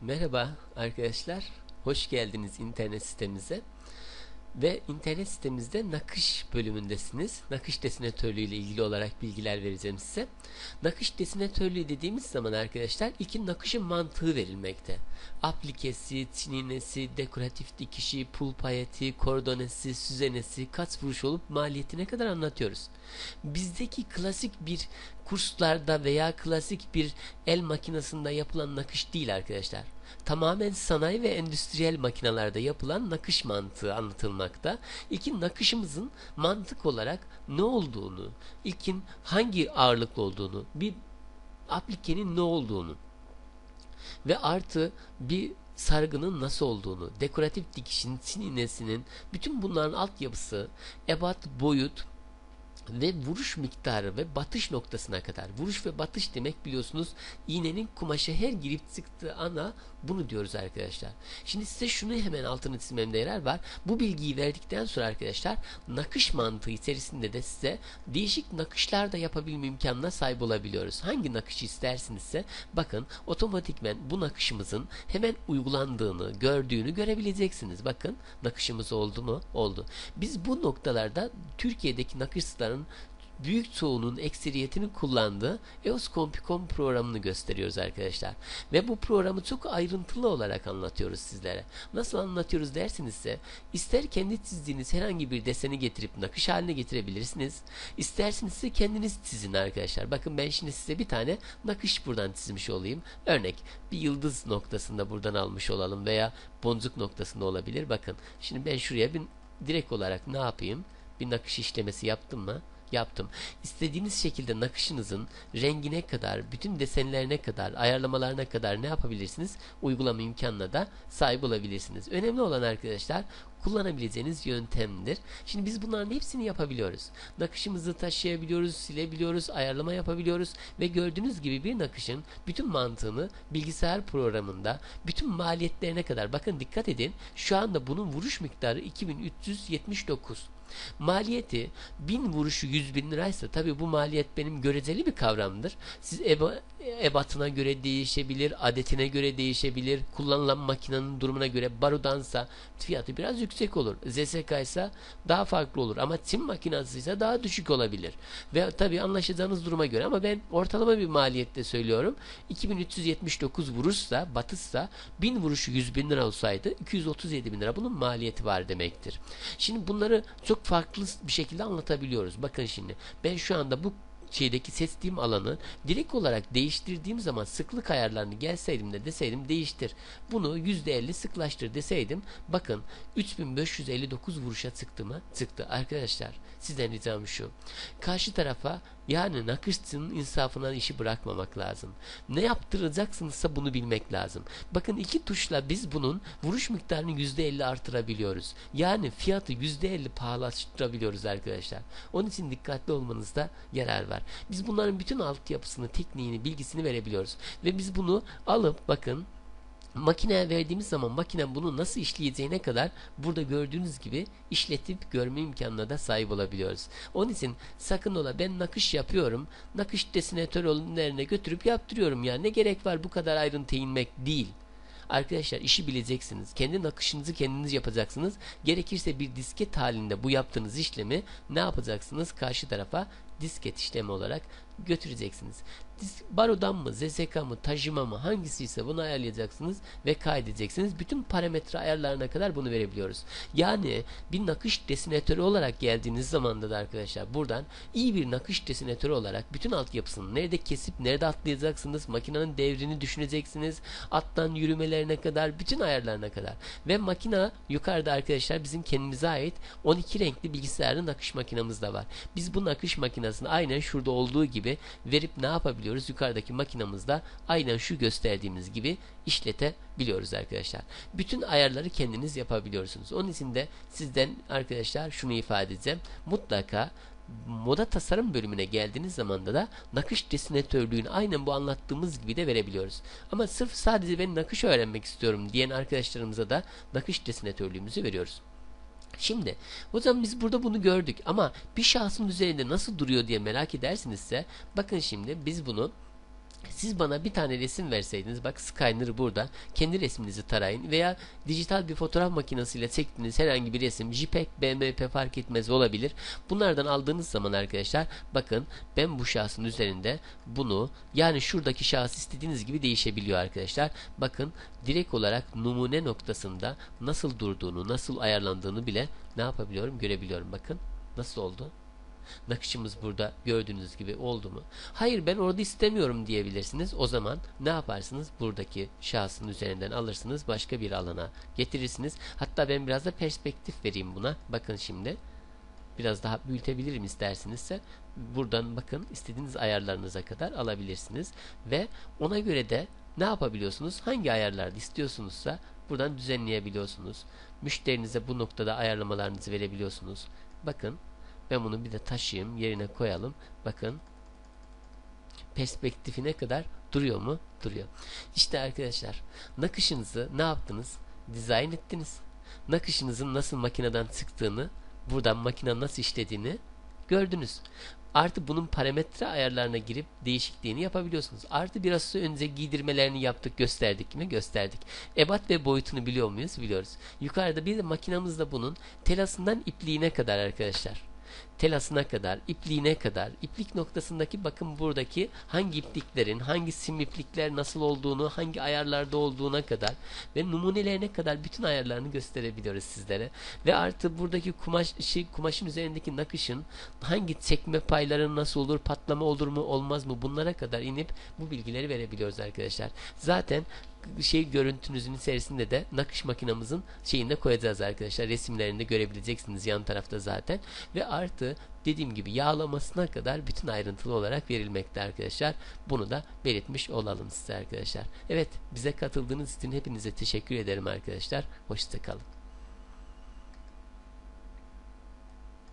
Merhaba arkadaşlar, hoş geldiniz internet sitemize. Ve internet sitemizde nakış bölümündesiniz. Nakış desinatörlüğü ile ilgili olarak bilgiler vereceğim size. Nakış desinatörlüğü dediğimiz zaman arkadaşlar ilkin nakışın mantığı verilmekte. Aplikesi, çininesi, dekoratif dikişi, pul payeti, kordonesi, süzenesi, kaç vuruş olup maliyetine kadar anlatıyoruz. Bizdeki klasik bir kurslarda veya klasik bir el makinesinde yapılan nakış değil arkadaşlar tamamen sanayi ve endüstriyel makinalarda yapılan nakış mantığı anlatılmakta. İlkin nakışımızın mantık olarak ne olduğunu, ilkin hangi ağırlıklı olduğunu, bir aplikenin ne olduğunu ve artı bir sargının nasıl olduğunu, dekoratif dikişin, Çin iğnesinin, bütün bunların altyapısı, ebat, boyut, ve vuruş miktarı ve batış noktasına kadar. Vuruş ve batış demek biliyorsunuz iğnenin kumaşa her girip çıktığı ana bunu diyoruz arkadaşlar. Şimdi size şunu hemen altını çizmemde yarar var. Bu bilgiyi verdikten sonra arkadaşlar nakış mantığı içerisinde de size değişik nakışlar da yapabilme imkanına sahip olabiliyoruz. Hangi nakışı istersinizse bakın otomatikmen bu nakışımızın hemen uygulandığını, gördüğünü görebileceksiniz. Bakın nakışımız oldu mu? Oldu. Biz bu noktalarda Türkiye'deki nakışların insanların büyük çoğunun ekseriyetinin kullandığı EOS Compicom programını gösteriyoruz arkadaşlar. Ve bu programı çok ayrıntılı olarak anlatıyoruz sizlere. Nasıl anlatıyoruz dersinizse ister kendi çizdiğiniz herhangi bir deseni getirip nakış haline getirebilirsiniz. İstersinizse kendiniz çizin arkadaşlar. Bakın ben şimdi size bir tane nakış buradan çizmiş olayım. Örnek bir yıldız noktasında buradan almış olalım veya boncuk noktasında olabilir. Bakın şimdi ben şuraya bir direkt olarak ne yapayım? Bir nakış işlemesi yaptım mı? Yaptım. İstediğiniz şekilde nakışınızın rengine kadar, bütün desenlerine kadar, ayarlamalarına kadar ne yapabilirsiniz? Uygulama imkanına da sahip olabilirsiniz. Önemli olan arkadaşlar kullanabileceğiniz yöntemdir. Şimdi biz bunların hepsini yapabiliyoruz. Nakışımızı taşıyabiliyoruz, silebiliyoruz, ayarlama yapabiliyoruz ve gördüğünüz gibi bir nakışın bütün mantığını bilgisayar programında bütün maliyetlerine kadar bakın dikkat edin şu anda bunun vuruş miktarı 2379 Maliyeti 1000 vuruşu 100 bin liraysa tabi bu maliyet benim göreceli bir kavramdır. Siz eba, ebatına göre değişebilir, adetine göre değişebilir, kullanılan makinenin durumuna göre barudansa fiyatı biraz yüksek olur. ZSK ise daha farklı olur ama tim makinesi ise daha düşük olabilir. Ve tabi anlaşacağınız duruma göre ama ben ortalama bir maliyette söylüyorum. 2379 vuruşsa, batışsa 1000 vuruşu 100 bin lira olsaydı 237 bin lira bunun maliyeti var demektir. Şimdi bunları çok çok farklı bir şekilde anlatabiliyoruz. Bakın şimdi ben şu anda bu şeydeki seçtiğim alanı direkt olarak değiştirdiğim zaman sıklık ayarlarını gelseydim de deseydim değiştir. Bunu %50 sıklaştır deseydim bakın 3559 vuruşa çıktı mı? Çıktı. Arkadaşlar sizden ricam şu. Karşı tarafa yani nakışçının insafına işi bırakmamak lazım. Ne yaptıracaksınızsa bunu bilmek lazım. Bakın iki tuşla biz bunun vuruş miktarını %50 artırabiliyoruz. Yani fiyatı %50 pahalaştırabiliyoruz arkadaşlar. Onun için dikkatli olmanızda yarar var. Biz bunların bütün altyapısını, tekniğini, bilgisini verebiliyoruz. Ve biz bunu alıp bakın makineye verdiğimiz zaman makinen bunu nasıl işleyeceğine kadar burada gördüğünüz gibi işletip görme imkanına da sahip olabiliyoruz. Onun için sakın ola ben nakış yapıyorum. Nakış desinatörlerine götürüp yaptırıyorum ya. Ne gerek var bu kadar ayrıntı inmek değil. Arkadaşlar işi bileceksiniz. Kendi nakışınızı kendiniz yapacaksınız. Gerekirse bir disket halinde bu yaptığınız işlemi ne yapacaksınız? Karşı tarafa disket işlemi olarak götüreceksiniz. Barodan mı, ZSK mı, Tajima mı hangisi ise bunu ayarlayacaksınız ve kaydedeceksiniz. Bütün parametre ayarlarına kadar bunu verebiliyoruz. Yani bir nakış desinatörü olarak geldiğiniz zamanda da arkadaşlar buradan iyi bir nakış desinatörü olarak bütün altyapısını nerede kesip nerede atlayacaksınız, makinenin devrini düşüneceksiniz, attan yürümelerine kadar, bütün ayarlarına kadar. Ve makina yukarıda arkadaşlar bizim kendimize ait 12 renkli bilgisayarın nakış makinamız da var. Biz bu nakış makinesini aynen şurada olduğu gibi verip ne yapabiliyoruz? Yukarıdaki makinamızda aynen şu gösterdiğimiz gibi işletebiliyoruz arkadaşlar. Bütün ayarları kendiniz yapabiliyorsunuz. Onun için de sizden arkadaşlar şunu ifade edeceğim. Mutlaka moda tasarım bölümüne geldiğiniz zaman da nakış desinatörlüğünü aynen bu anlattığımız gibi de verebiliyoruz. Ama sırf sadece ben nakış öğrenmek istiyorum diyen arkadaşlarımıza da nakış desinatörlüğümüzü veriyoruz. Şimdi zaman biz burada bunu gördük ama bir şahsın üzerinde nasıl duruyor diye merak edersinizse bakın şimdi biz bunu Siz bana bir tane resim verseydiniz bak Skyner burada kendi resminizi tarayın veya dijital bir fotoğraf makinesiyle çektiğiniz herhangi bir resim JPEG, BMP fark etmez olabilir. Bunlardan aldığınız zaman arkadaşlar bakın ben bu şahsın üzerinde bunu yani şuradaki şahıs istediğiniz gibi değişebiliyor arkadaşlar. Bakın direkt olarak numune noktasında nasıl durduğunu nasıl ayarlandığını bile ne yapabiliyorum görebiliyorum bakın nasıl oldu. Nakışımız burada gördüğünüz gibi oldu mu? Hayır ben orada istemiyorum diyebilirsiniz. O zaman ne yaparsınız? Buradaki şahsın üzerinden alırsınız. Başka bir alana getirirsiniz. Hatta ben biraz da perspektif vereyim buna. Bakın şimdi. Biraz daha büyütebilirim istersinizse. Buradan bakın istediğiniz ayarlarınıza kadar alabilirsiniz. Ve ona göre de ne yapabiliyorsunuz? Hangi ayarlarda istiyorsunuzsa buradan düzenleyebiliyorsunuz. Müşterinize bu noktada ayarlamalarınızı verebiliyorsunuz. Bakın ben bunu bir de taşıyayım yerine koyalım. Bakın perspektifine kadar duruyor mu? Duruyor. İşte arkadaşlar nakışınızı ne yaptınız? Dizayn ettiniz. Nakışınızın nasıl makineden çıktığını buradan makine nasıl işlediğini gördünüz. Artı bunun parametre ayarlarına girip değişikliğini yapabiliyorsunuz. Artı biraz önce giydirmelerini yaptık gösterdik mi? Gösterdik. Ebat ve boyutunu biliyor muyuz? Biliyoruz. Yukarıda bir de makinamızda bunun telasından ipliğine kadar arkadaşlar telasına kadar, ipliğine kadar, iplik noktasındaki bakın buradaki hangi ipliklerin, hangi sim iplikler nasıl olduğunu, hangi ayarlarda olduğuna kadar ve numunelerine kadar bütün ayarlarını gösterebiliyoruz sizlere. Ve artı buradaki kumaş, şey, kumaşın üzerindeki nakışın hangi çekme payları nasıl olur, patlama olur mu, olmaz mı bunlara kadar inip bu bilgileri verebiliyoruz arkadaşlar. Zaten şey görüntünüzün içerisinde de nakış makinamızın şeyinde koyacağız arkadaşlar. Resimlerinde görebileceksiniz yan tarafta zaten. Ve artı dediğim gibi yağlamasına kadar bütün ayrıntılı olarak verilmekte arkadaşlar. Bunu da belirtmiş olalım size arkadaşlar. Evet bize katıldığınız için hepinize teşekkür ederim arkadaşlar. Hoşçakalın.